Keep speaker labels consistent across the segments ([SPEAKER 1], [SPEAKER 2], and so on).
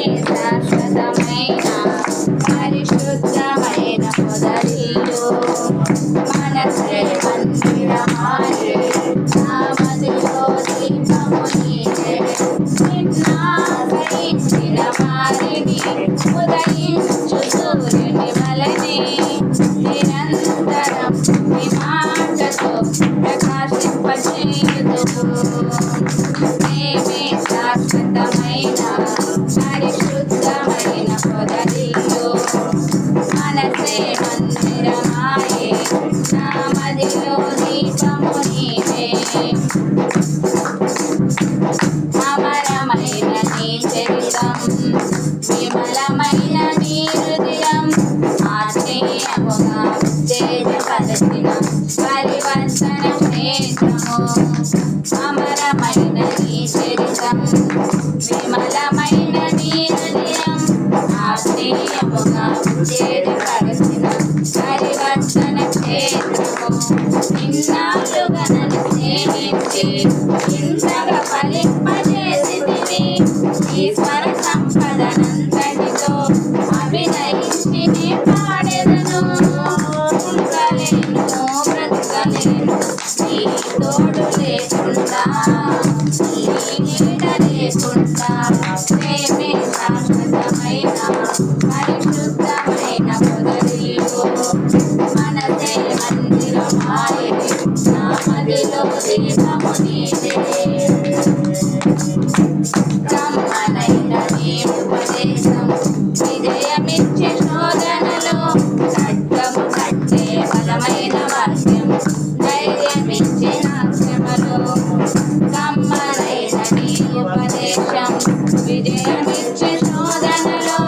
[SPEAKER 1] శాశ్వతమైన పరిశుద్ధమైన పొదరిల్లు మనసే మందిరమాయే నా మదిలో దీపము నీవే నిన్నాశ్రయించిన ఉదయించు సూర్యుని మదిలో దీపము నీవే అమరమైన నీ శరీరం విమలమైన నీ హృదయం ఆశ్చర్యముగా తేజపరచిన పరివర్తన క్షేత్రము అమరమైన నీ చరితం విమలమైన నీ హృదయం ఆశ్చర్యముగా తేజపరచిన క్షేత్రము నన్ను స్నేహించి ఇంతగా ఫలింపజేసితివి ఈశ్వర సంపదనంతటితో అభినయించి నే పాడెదను ఉండలేను బ్రతకలేను నీ తోడు లేకుండా నీ నీడ లేకుండా ప్రేమే విజయమిచ్చే శోధనలో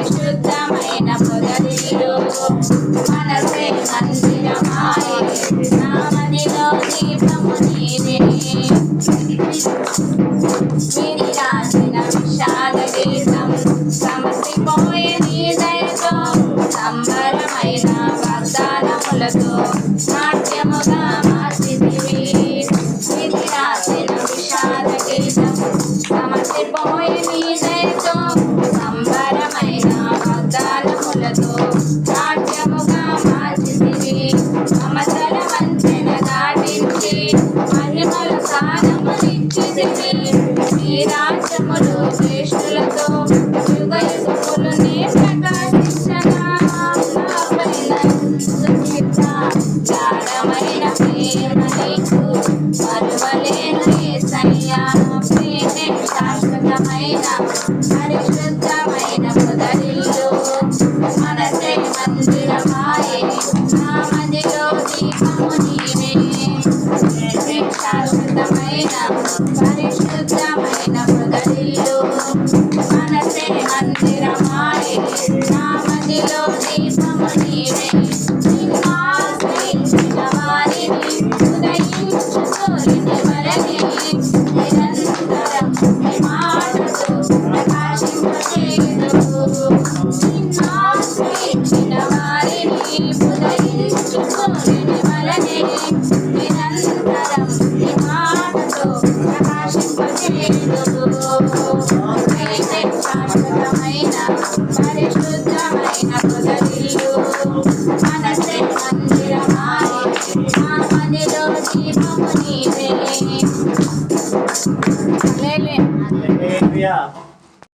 [SPEAKER 1] పరిశుద్ధమైన పొదరిలో మనసే మందిరమాయే నా దీపము నీవే. విని రాసిన విషాద గీతం సమసిపోయే నీ దయతో సంబరమైన వాగ్దానములతో నాట్యముగా మార్చితివి. విని రాసిన విషాద గీతం సమసిపోయే నీ దయతో మమతల వంతెన దాటించి మహిమల స్థానమునిచ్చితివి నీ రాజ్యములు శ్రేష్ఠులతో యుగ యుగములు నే ప్రకాశించగా నాపైన ప్రేమ నీకు మరువలేను ప్రేమే శాశ్వతమైన పరిశుద్ధమైన పరిశుద్ధమైన పొదరిల్లు మనసే మందిరమాయే నా మదిలో దీపము నీవే. ఆశ్రయించిన వారిని ఉదయించు సూర్యుని నిరంతరం ఆశ్రయించిన వారిని దీపము నీవే హల్లెలూయా.
[SPEAKER 2] హల్లెలూయా.